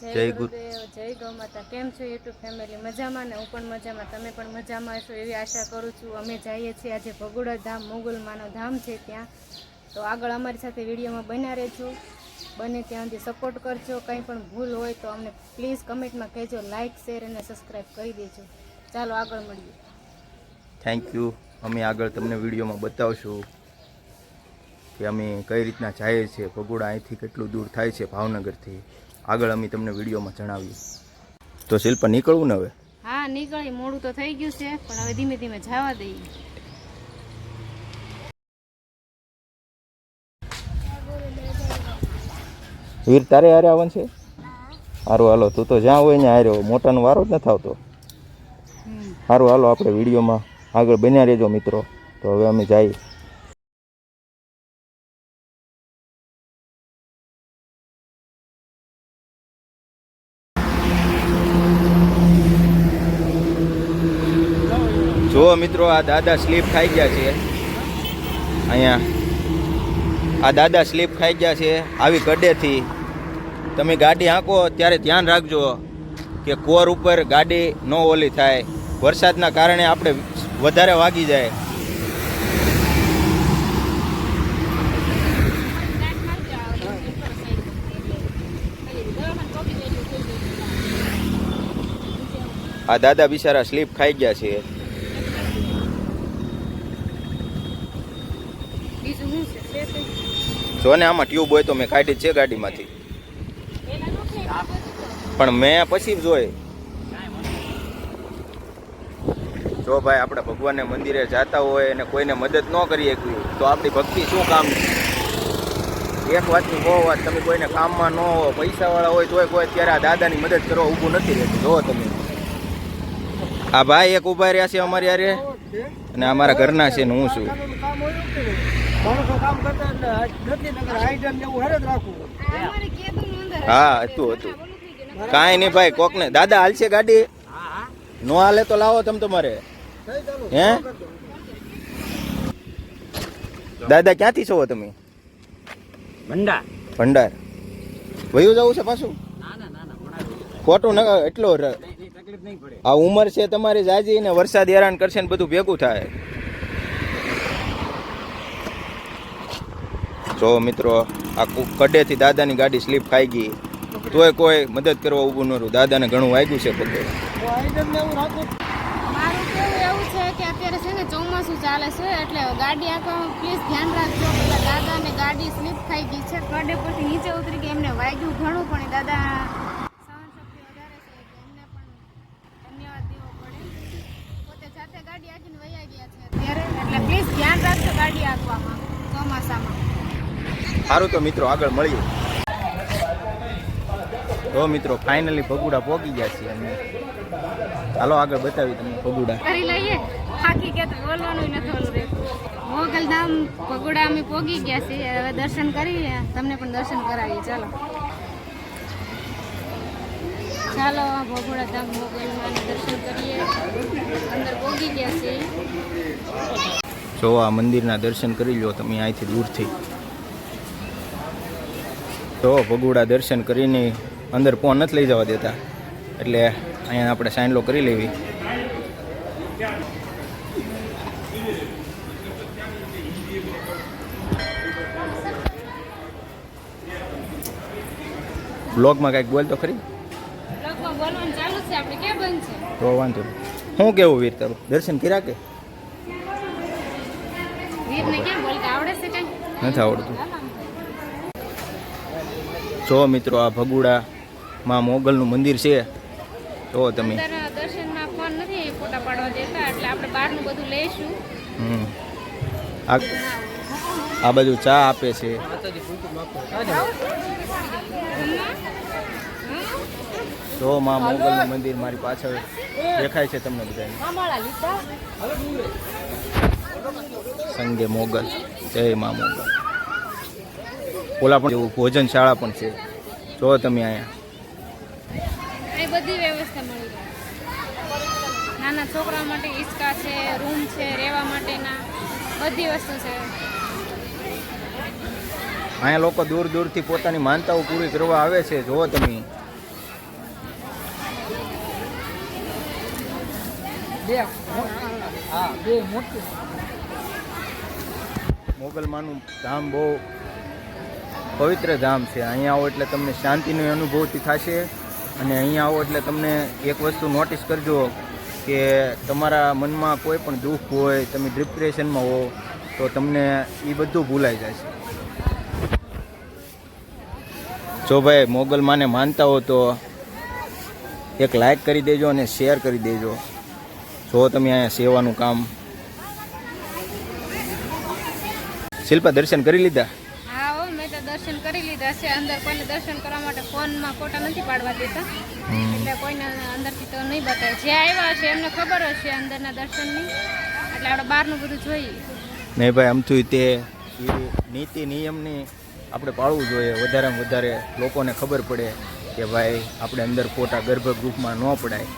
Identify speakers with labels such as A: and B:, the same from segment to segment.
A: જય
B: જય ગુરુ.
A: ગુરુદેવ જય ગૌ માતા. કેમ છો યુટ્યુબ ફેમિલી? મજામાં ને? હું પણ મજામાં. તમે પણ મજામાં છો એવી આશા કરું છું. અમે જઈએ છીએ આજે ભગોડા ધામ મોગલમાનો ધામ છે ત્યાં. તો આગળ અમારી સાથે વિડીયોમાં બન્યા રહેજો. બને ત્યાં સુધી સપોર્ટ કરજો. કંઈ પણ ભૂલ હોય તો અમને પ્લીઝ કમેન્ટમાં કહેજો. લાઇક શેર અને સબસ્ક્રાઈબ કરી દેજો. ચાલો આગળ મળીએ.
B: થેન્ક યુ અમે આગળ તમને વિડીયોમાં બતાવશું કે અમે કઈ રીતના જઈએ છીએ. ભગોડા અહીંથી કેટલું દૂર થાય છે ભાવનગરથી. આગળ અમે તમને વિડીયોમાં જણાવીએ. તો શિલ્પા નીકળવું ને હવે?
A: હા નીકળી. મોડું તો થઈ ગયું છે પણ હવે ધીમે ધીમે જવા દઈએ.
B: વીર તારે હારે આવવાનું છે? સારું હાલો. તું તો જ્યાં હોય ને હારે મોટાનો વારો જ નથી આવતો. સારું હાલો. આપણે વિડીયોમાં આગળ બન્યા રહેજો મિત્રો. તો હવે અમે જઈએ. જુઓ મિત્રો, આ દાદા સ્લીપ ખાઈ ગયા છે. અહીંયા. આ દાદા સ્લીપ ખાઈ ગયા છે આવી કડેથી તમે ગાડી હાંકો, ત્યારે ધ્યાન રાખજો કે કોર ઉપર ગાડી ન ઓલી થાય. વરસાદના કારણે આપણે વધારે વાગી જાય. આ દાદા બિચારા સ્લીપ ખાઈ ગયા છે
A: બીજું શું છે છે કંઈ?
B: જો ને આમાં ટ્યુબ હોય તો મેં કાઢી છે ગાડીમાંથી. પણ મેં પછી જોઈ. જો ભાઈ, આપણે ભગવાનને મંદિરે જતા હોય અને કોઈને મદદ ન કરી શકીએ, તો આપણી ભક્તિ શું કામ એક વાતની બહુ વાત, તમે કોઈને કામમાં ન હો, પૈસાવાળા હોય તોય કોઈ અત્યારે આ દાદાની મદદ કરવા ઊભું નથી રહેતું. જુઓ તમે. આ ભાઈ એક ઊભા રહ્યા છે અમારી યારે અને અમારા ઘરના છે ને હું છું.
C: માણસો કામ કરતા નથી નગર આઈટમ એવું હેરે જ રાખવું.
B: હા હતું હતું. કાંઈ નહીં ભાઈ કોકને. દાદા હાલશે ગાડી? નો હાલે તો લાવો તમે તમારે. હે? દાદા ક્યાંથી છો તમે?
C: ભંડાર.
B: ભંડાર. વયું જવું છે પાછું? ખોટું ન એટલો ર-
C: તકલીફ નહીં પડે.
B: આ ઉંમર છે તમારી જાજી ને વરસાદ હેરાન કરશે ને બધું ભેગું થાય. જો મિત્રો, આ કડેથી દાદાની ગાડી સ્લીપ ખાઈ ગઈ. તોય કોઈ મદદ કરવા ઊભું ન રહ્યું. દાદાને ઘણું વાગ્યું છે
C: પોતે
A: મારું કેવું એવું છે કે અત્યારે છે ને ચોમાસું ચાલે છે, એટલે ગાડી આંકવામાં પ્લીઝ ધ્યાન રાખજો. પેલા દાદાને ગાડી સ્લીપ ખાઈ ગઈ છે. કડે પરથી નીચે ઉતરી ગઈ, એમને વાગ્યું ઘણું, પણ દાદા પણ ધન્યવાદ પોતે જાતે ગાડી આંકીને વયા ગયા છે અત્યારે, એટલે પ્લીઝ ધ્યાન રાખજો ગાડી આંકવામાં ચોમાસામાં.
B: સારું તો મિત્રો આગળ મળીએ. તો મિત્રો ફાઇનલી ભગુડા પહોંચી ગયા છીએ અમે. ચાલો આગળ બતાવી તમને ભગુડા.
A: કરી લઈએ. થાકી ગયા તો બોલવાનું નથી ઓલું મોગલધામ ભગુડા અમે પોગી ગયા છીએ. હવે દર્શન કરીએ તમને પણ દર્શન કરાવીએ. ચાલો. ચાલો ભગોડા ધામ મોગલમાં દર્શન કરીએ. અંદર પોગી ગયા છીએ.
B: જો આ મંદિરના દર્શન કરી લો તમે અહીંથી દૂરથી. તો ભગુડા દર્શન કરીને અંદર ફોન નથી લઈ જવા દેતા. એટલે અહીંયા આપણે સાઇનલો કરી લેવી. બ્લોગમાં કાંઈક બોલ તો ખરી? તો વાંધો નહીં. શું કેવું વીર તારું? દર્શન કર્યા કે? નથી આવડતું. જો મિત્રો આ ભગુડા માં મોગલનું મંદિર છે તો તમે.
A: દર્શનમાં ફોન નથી ફોટા પાડવા દેતા એટલે આપણે બહારનું બધું લઈશું.
B: આ આ બાજુ ચા આપે છે. જો માં મોગલનું મંદિર મારી પાછળ દેખાય છે તમને બધાને. સંગે મોગલ. જય માં મોગલ. ઓલા પણ એવું ભોજનશાળા પણ છે. જો તમે અહીંયા.
A: બધી વ્યવસ્થા મળી નાના છોકરા માટે હિંચકા છે રૂમ છે રહેવા માટેના બધી વસ્તુ છે.
B: અહીંયા લોકો દૂર દૂરથી પોતાની માનતાઓ પૂરી કરવા આવે છે. જુઓ તમે. મોગલમાનું ધામ બહુ પવિત્ર ધામ છે. અહીંયા આવો એટલે તમને શાંતિની અનુભૂતિ થશે અને અહીંયા આવો એટલે તમને એક વસ્તુ નોટિસ કરજો કે તમારા મનમાં કોઈ પણ દુઃખ હોય, તમે ડિપ્રેશનમાં હો, તો તમને એ બધું ભૂલાઈ જશે જો ભાઈ મોગલમાને માનતા હો તો એક લાઈક કરી દેજો અને શેર કરી દેજો. જો તમે અહીંયા સેવાનું કામ. શિલ્પા, દર્શન કરી લીધા?
A: દર્શન કરી લીધા છે. અંદર કોઈને દર્શન કરવા માટે ફોનમાં ફોટા નથી પાડવા દેતા. એટલે કોઈને અંદરથી તો નહીં બતાવે. જે આવ્યા છે એમને ખબર હશે અંદરના દર્શનની. એટલે આપણે બહારનું બધું જોઈએ.
B: નહીં ભાઈ આમથી તે નીતિ નિયમની આપણે પાળવું જોઈએ. વધારેમાં વધારે લોકોને ખબર પડે કે ભાઈ આપણે અંદર ફોટા ગર્ભગૃહમાં ન પડાય.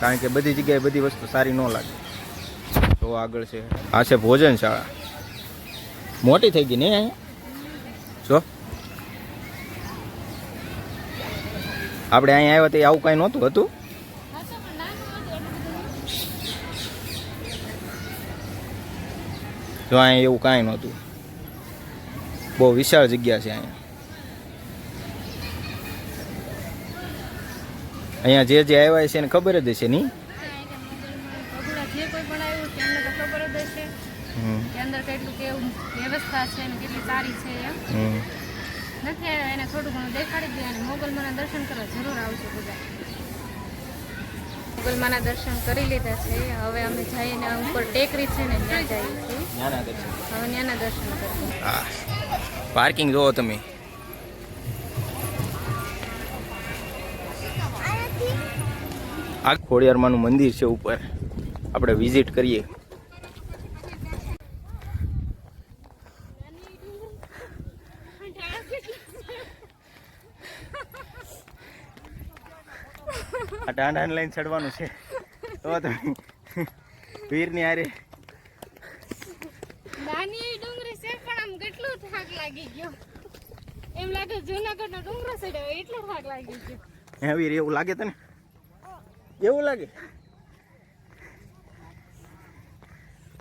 B: કારણ કે બધી જગ્યાએ બધી વસ્તુ સારી ન લાગે. તો આગળ છે. આ છે ભોજનશાળા. મોટી થઈ ગઈ ને? જો. આપણે અહીંયા આવ્યા તે આવું કાંઈ નહોતું હતું. જો અહીંયા એવું કાંઈ નહોતું. બહુ વિશાળ જગ્યા છે અહીંયા. અહીંયા જે જે આવ્યા છે એને ખબર જ હશે નહીં?
A: અંદર કેટલું કેવું વ્યવસ્થા છે ને કેટલી સારી છે એમ. નથી આવ્યા એને થોડું ઘણું દેખાડી દે અને મોગલમાના દર્શન કરવા જરૂર આવજો બધા. મોગલમાના દર્શન કરી લીધા છે. હવે અમે જઈને ઉપર ટેકરી છે ને ત્યાં જઈએ છીએ. હવે ત્યાંના દર્શન કરીએ
B: પાર્કિંગ જોવો તમે. આ ખોડિયારમાંનું મંદિર છે ઉપર. આપણે વિઝિટ કરીએ. આ લઈને ચડવાનું છે. તો તમે વીરની હારે
A: નાની એવી છે પણ આમ કેટલું થાક લાગી ગયો. એમ લાગે જૂનાગઢનો ડુંગરો ચડ્યો એટલો થાક લાગી ગયો.
B: હે વીર એવું લાગે તને? એવું લાગે?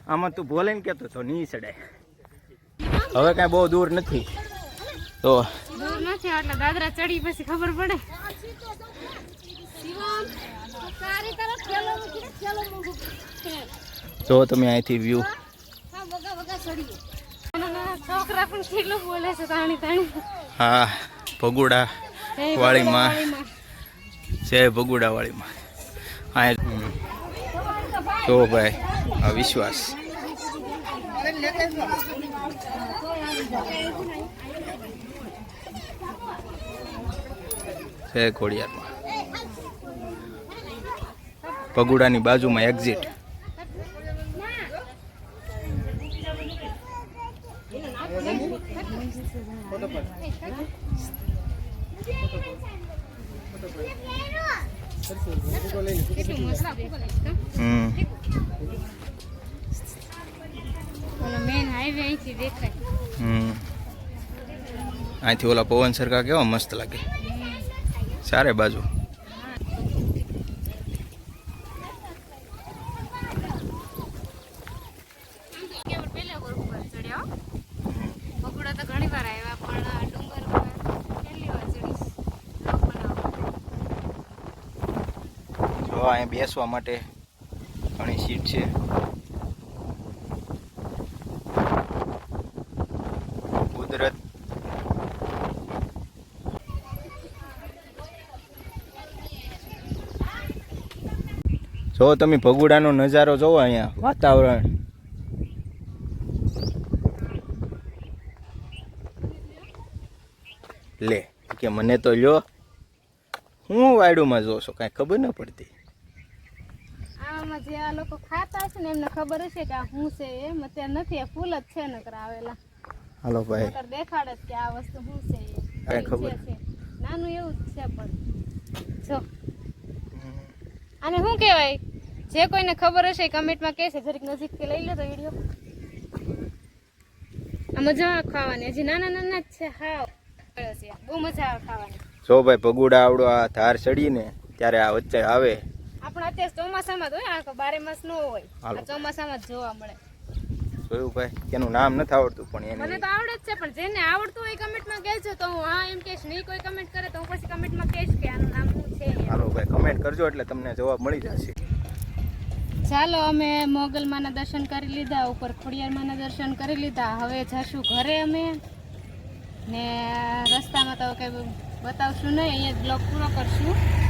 B: આમાં તું ભોલે ને કેતો તો નહીં ચડાય. હવે કાંઈ બહુ દૂર નથી. તો
A: દૂર નથી એટલે દાદરા ચડી પછી ખબર પડે.
B: જો તમે અહીંથી વ્યૂ હા, ભગુડા વાળીમાં. છે ભગુડા વાળીમાં. જો. ભાઈ, આ વિશ્વાસ. છે ખોડિયારમાં પગુડાની બાજુમાં એક્ઝિટ
A: અહીંથી
B: ઓલા પવન સરખા કેવા મસ્ત લાગે. સારે બાજુ
A: કેવળ પહેલા પર ઉપર ચડ્યા હો. બગુડા તો ઘણી વાર આવ્યા પણ આ ડુંગર ઉપર પહેલી વાર ચડીશ બ્લોગ બનાવવા
B: જો અહીંયા બેસવા માટે ઘણી સીટ છે. કુદરત. જો તમે ભગુડાનો નજારો જોવો અહીંયા, વાતાવરણ. લે, કે મને તો લ્યો, હું વાયડુમાં જોશો, કાંઈ ખબર ન પડતી.
A: આમાં જે આ લોકો ખાતા હશે ને એમને ખબર હશે કે આ શું છે એમ. અત્યારે નથી આ ફૂલ જ છે નકર આવેલા.
B: હાલો ભાઈ.
A: દેખાડે કે આ વસ્તુ શું છે એ.
B: ખબર.
A: છે. નાનું એવું જ છે પણ. જો. આને શું કહેવાય? જે કોઈને ખબર હશે કમેન્ટમાં કહેશે. જરીક નજીકથી લઈ લો તો વીડિયો. આ મજા આવે ખાવાની. હજી નાના નાના જ છે. હા બહુ મજા આવે ખાવાની.
B: જો ભાઈ પગુડા આવડો આ ધાર ચડીને ત્યારે આ વચ્ચે આવે.
A: પણ અત્યારે ચોમાસામાં જ હોય આ બારે માસ નો હોય. ચોમાસામાં જ જોવા મળે.
B: જોયું ભાઈ એનું નામ નથી આવડતું પણ
A: મને તો આવડે જ છે પણ જેને આવડતું હોય કમેન્ટમાં કહેજો. તો હું હા એમ કહેશ નહીં કોઈ કમેન્ટ કરે તો હું પછી કમેન્ટમાં કહેશ કે આનું નામ શું છે.
B: હાલો ભાઈ કમેન્ટ કરજો એટલે તમને જવાબ મળી જશે.
A: ચાલો અમે મોગલમાના દર્શન કરી લીધા ઉપર ખોડિયારમાના દર્શન કરી લીધા. હવે જશું ઘરે અમે. ને રસ્તામાં તો કઈ બતાવશું નહીં અહીંયા બ્લોગ પૂરો કરશું. તો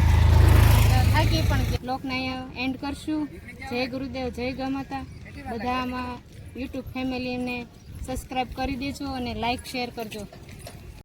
A: થાકી પણ અહીંયા એન્ડ કરશું. જય ગુરુદેવ, જય ગમાતા બધામાં યુટ્યુબ ફેમિલીને સબસ્ક્રાઈબ કરી દેજો અને લાઈક શેર કરજો.